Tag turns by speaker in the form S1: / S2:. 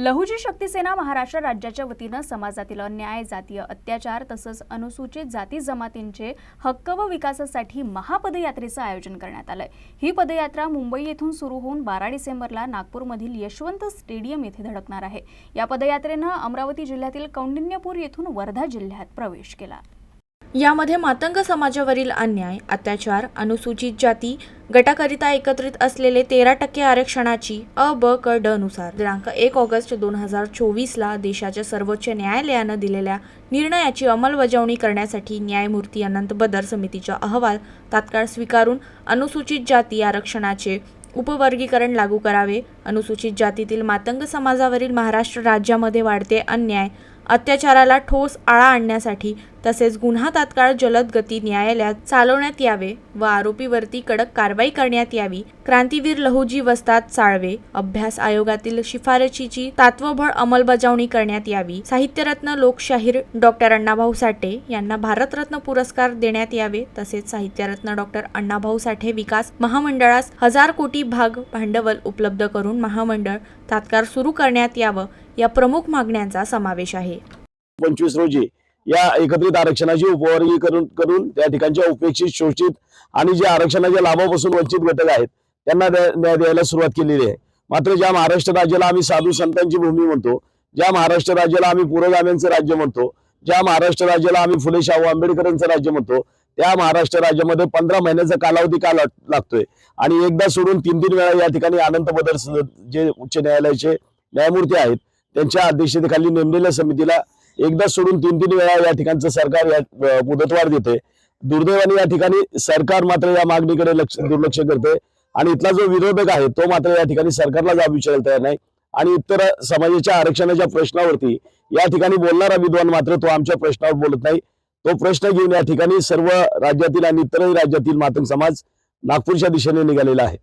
S1: लहुजी शक्ती सेना महाराष्ट्र राज्याच्या वतीनं समाजातील अन्याय जातीय अत्याचार तसंच अनुसूचित जाती जमातींचे हक्क व विकासासाठी महापदयात्रेचं आयोजन करण्यात आलंय. ही पदयात्रा मुंबई येथून सुरू होऊन बारा डिसेंबरला नागपूरमधील यशवंत स्टेडियम येथे धडकणार आहे. या पदयात्रेनं अमरावती जिल्ह्यातील कौंडिन्यपूर येथून वर्धा जिल्ह्यात प्रवेश केला.
S2: यामध्ये मातंग समाजावरील अन्याय अत्याचार अनुसूचित जाती गटाकरिता एकत्रित असलेले तेरा टक्के आरक्षणाची अ ब क ड नुसार. दिनांक एक ऑगस्ट दोन हजार चोवीसला देशाच्या सर्वोच्च न्यायालयानं दिलेल्या निर्णयाची अंमलबजावणी करण्यासाठी न्यायमूर्ती अनंत बदर समितीचा अहवाल तात्काळ स्वीकारून अनुसूचित जाती आरक्षणाचे उपवर्गीकरण लागू करावे. अनुसूचित जातीतील मातंग समाजावरील महाराष्ट्र राज्यामध्ये वाढते अन्याय अत्याचाराला ठोस आळा आणण्यासाठी तसेच गुन्हा तात्काळ जलद गती न्यायालयात चालवण्यात यावे व आरोपीवरती कडक कारवाई करण्यात यावी. क्रांतीवीर लहुजी वस्ताद साळवे अभ्यास आयोगातील शिफारशीची तत्वभळ अंमलबजावणी करण्यात यावी. साहित्यरत्न लोकशाहीर डॉक्टर अण्णाभाऊ साठे यांना भारतरत्न पुरस्कार देण्यात यावे. तसेच साहित्यरत्न डॉक्टर अण्णाभाऊ साठे विकास महामंडळास हजार कोटी भाग भांडवल उपलब्ध करून महामंडळ तात्काळ सुरू करण्यात यावं या प्रमुख मागण्यांचा समावेश आहे.
S3: पंचवीस रोजी या एकत्रित आरक्षणाची उपवर्गी करून करून त्या ठिकाणच्या उपेक्षित शोषित आणि जे आरक्षणाच्या लाभापासून वंचित घटक आहेत त्यांना द्या- न्याय द्यायला सुरुवात केलेली आहे. मात्र ज्या महाराष्ट्र राज्याला आम्ही साधू संतांची भूमी म्हणतो ज्या महाराष्ट्र राज्याला आम्ही पुरोगाम्यांचं राज्य म्हणतो ज्या महाराष्ट्र राज्याला आम्ही फुले शाहू आंबेडकरांचं राज्य म्हणतो त्या महाराष्ट्र राज्यामध्ये पंधरा महिन्याचा कालावधी का लागतोय? आणि एकदा सोडून तीन तीन वेळा या ठिकाणी अनंत बदर जे उच्च न्यायालयाचे न्यायमूर्ती आहेत त्यांच्या अध्यक्षतेखाली नेमलेल्या समितीला एकदा सोडून तीन तीन वेळा या ठिकाणचं सरकार या मुदतवाढ देते. दुर्दैवाने या ठिकाणी सरकार मात्र या मागणीकडे लक्ष दुर्लक्ष करते. आणि इथला जो विरोधक आहे तो मात्र या ठिकाणी सरकारला जाब विचारायला तयार नाही. आणि इतर समाजाच्या आरक्षणाच्या प्रश्नावरती या ठिकाणी बोलणारा विद्वान मात्र तो आमच्या प्रश्नावर बोलत नाही. तो प्रश्न घेऊन या ठिकाणी सर्व राज्यातील आणि इतरही राज्यातील मातंग समाज नागपूरच्या दिशेने निघालेला आहे.